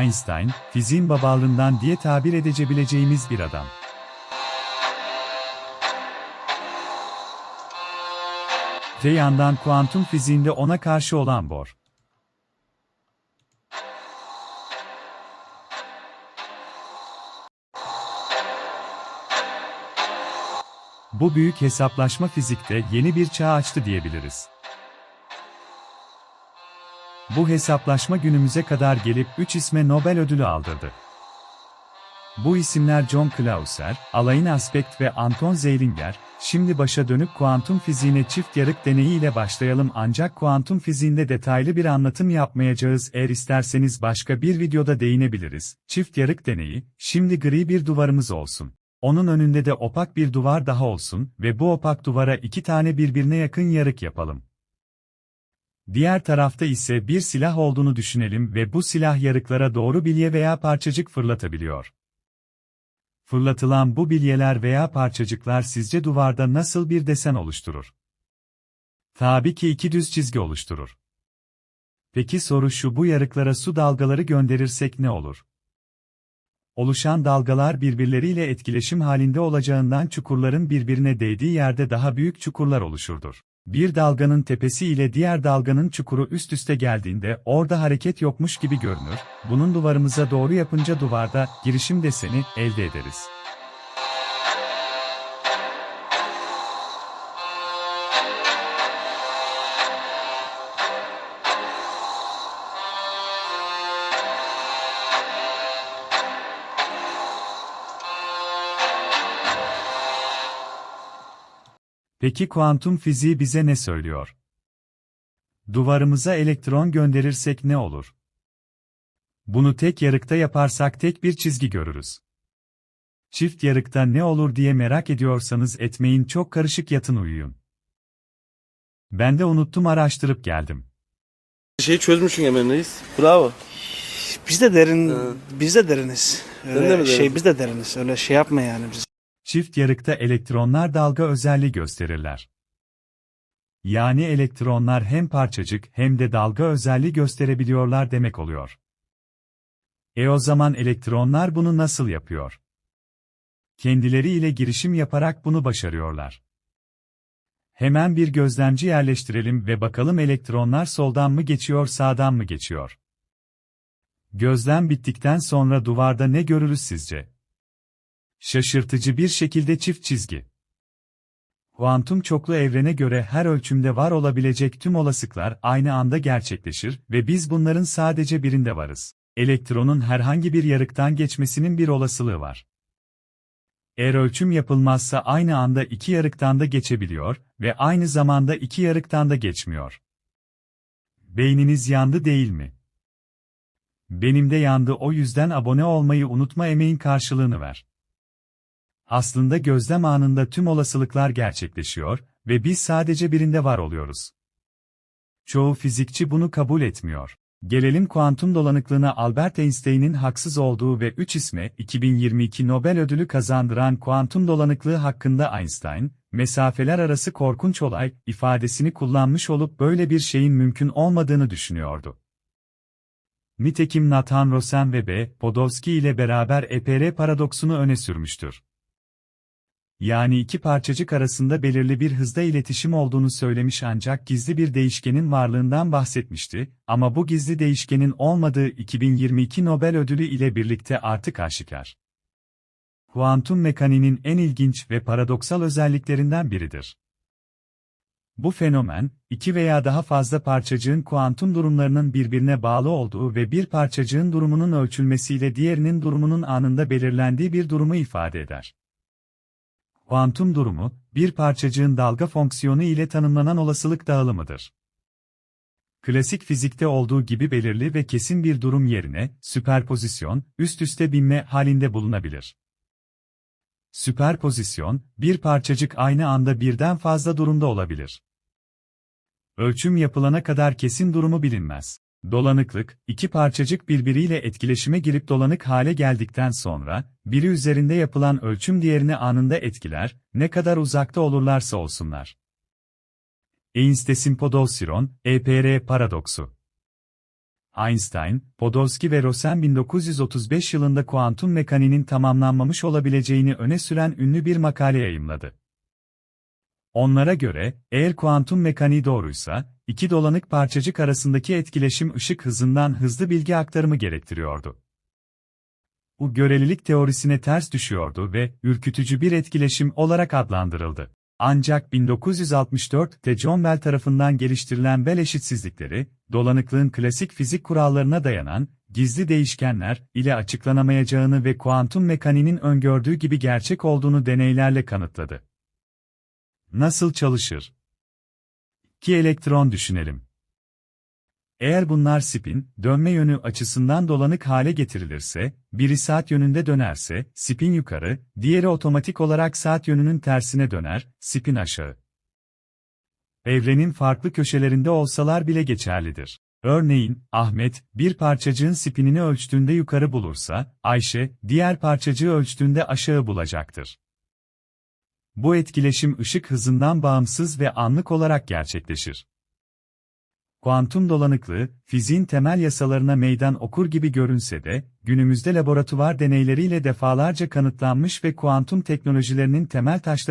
Einstein, fiziğin babalığından diye tabir edebileceğimiz bir adam. Te yandan kuantum fiziğinde ona karşı olan Bohr. Bu büyük hesaplaşma fizikte yeni bir çağ açtı diyebiliriz. Bu hesaplaşma günümüze kadar gelip 3 isme Nobel ödülü aldırdı. Bu isimler John Clauser, Alain Aspect ve Anton Zeilinger. Şimdi başa dönüp kuantum fiziğine çift yarık deneyi ile başlayalım ancak kuantum fiziğinde detaylı bir anlatım yapmayacağız. Eğer isterseniz başka bir videoda değinebiliriz. Çift yarık deneyi, şimdi gri bir duvarımız olsun. Onun önünde de opak bir duvar daha olsun ve bu opak duvara iki tane birbirine yakın yarık yapalım. Diğer tarafta ise bir silah olduğunu düşünelim ve bu silah yarıklara doğru bilye veya parçacık fırlatabiliyor. Fırlatılan bu bilyeler veya parçacıklar sizce duvarda nasıl bir desen oluşturur? Tabii ki iki düz çizgi oluşturur. Peki soru şu bu yarıklara su dalgaları gönderirsek ne olur? Oluşan dalgalar birbirleriyle etkileşim halinde olacağından çukurların birbirine değdiği yerde daha büyük çukurlar oluşurdur. Bir dalganın tepesi ile diğer dalganın çukuru üst üste geldiğinde orada hareket yokmuş gibi görünür, bunun duvarımıza doğru yapınca duvarda girişim deseni elde ederiz. Peki kuantum fiziği bize ne söylüyor? Duvarımıza elektron gönderirsek ne olur? Bunu tek yarıkta yaparsak tek bir çizgi görürüz. Çift yarıkta ne olur diye merak ediyorsanız etmeyin çok karışık yatın uyuyun. Ben de unuttum araştırıp geldim. Şeyi çözmüşsün hemen reis. Bravo. Biz de derin, Ha. biz de deriniz. Öyle de mi şey biz de deriniz. Öyle şey yapma yani biz. Çift yarıkta elektronlar dalga özelliği gösterirler. Yani elektronlar hem parçacık hem de dalga özelliği gösterebiliyorlar demek oluyor. E o zaman elektronlar bunu nasıl yapıyor? Kendileri ile girişim yaparak bunu başarıyorlar. Hemen bir gözlemci yerleştirelim ve bakalım elektronlar soldan mı geçiyor sağdan mı geçiyor? Gözlem bittikten sonra duvarda ne görürüz sizce? Şaşırtıcı bir şekilde çift çizgi. Kuantum çoklu evrene göre her ölçümde var olabilecek tüm olasılıklar aynı anda gerçekleşir ve biz bunların sadece birinde varız. Elektronun herhangi bir yarıktan geçmesinin bir olasılığı var. Eğer ölçüm yapılmazsa aynı anda iki yarıktan da geçebiliyor ve aynı zamanda iki yarıktan da geçmiyor. Beyniniz yandı değil mi? Benim de yandı o yüzden abone olmayı unutma emeğin karşılığını ver. Aslında gözlem anında tüm olasılıklar gerçekleşiyor ve biz sadece birinde var oluyoruz. Çoğu fizikçi bunu kabul etmiyor. Gelelim kuantum dolanıklığına Albert Einstein'in haksız olduğu ve 3 isme 2022 Nobel ödülü kazandıran kuantum dolanıklığı hakkında Einstein, mesafeler arası korkunç olay ifadesini kullanmış olup böyle bir şeyin mümkün olmadığını düşünüyordu. Nitekim Nathan Rosen ve B. Podolsky ile beraber EPR paradoksunu öne sürmüştür. Yani iki parçacık arasında belirli bir hızda iletişim olduğunu söylemiş ancak gizli bir değişkenin varlığından bahsetmişti ama bu gizli değişkenin olmadığı 2022 Nobel ödülü ile birlikte artık aşikar. Kuantum mekaniğinin en ilginç ve paradoksal özelliklerinden biridir. Bu fenomen, iki veya daha fazla parçacığın kuantum durumlarının birbirine bağlı olduğu ve bir parçacığın durumunun ölçülmesiyle diğerinin durumunun anında belirlendiği bir durumu ifade eder. Kuantum durumu, bir parçacığın dalga fonksiyonu ile tanımlanan olasılık dağılımıdır. Klasik fizikte olduğu gibi belirli ve kesin bir durum yerine, süperpozisyon, üst üste binme halinde bulunabilir. Süperpozisyon, bir parçacık aynı anda birden fazla durumda olabilir. Ölçüm yapılana kadar kesin durumu bilinmez. Dolanıklık, iki parçacık birbiriyle etkileşime girip dolanık hale geldikten sonra, biri üzerinde yapılan ölçüm diğerini anında etkiler, ne kadar uzakta olurlarsa olsunlar. Einstein-Podolsky, EPR paradoksu Einstein, Podolsky ve Rosen 1935 yılında kuantum mekaniğinin tamamlanmamış olabileceğini öne süren ünlü bir makale yayımladı. Onlara göre, eğer kuantum mekaniği doğruysa, iki dolanık parçacık arasındaki etkileşim ışık hızından hızlı bilgi aktarımı gerektiriyordu. Bu görelilik teorisine ters düşüyordu ve ürkütücü bir etkileşim olarak adlandırıldı. Ancak 1964'te John Bell tarafından geliştirilen Bell eşitsizlikleri, dolanıklığın klasik fizik kurallarına dayanan, gizli değişkenler ile açıklanamayacağını ve kuantum mekaniğinin öngördüğü gibi gerçek olduğunu deneylerle kanıtladı. Nasıl çalışır? İki elektron düşünelim. Eğer bunlar spin, dönme yönü açısından dolanık hale getirilirse, biri saat yönünde dönerse, spin yukarı, diğeri otomatik olarak saat yönünün tersine döner, spin aşağı. Evrenin farklı köşelerinde olsalar bile geçerlidir. Örneğin, Ahmet, bir parçacığın spinini ölçtüğünde yukarı bulursa, Ayşe, diğer parçacığı ölçtüğünde aşağı bulacaktır. Bu etkileşim ışık hızından bağımsız ve anlık olarak gerçekleşir. Kuantum dolanıklığı, fiziğin temel yasalarına meydan okur gibi görünse de, günümüzde laboratuvar deneyleriyle defalarca kanıtlanmış ve kuantum teknolojilerinin temel taşları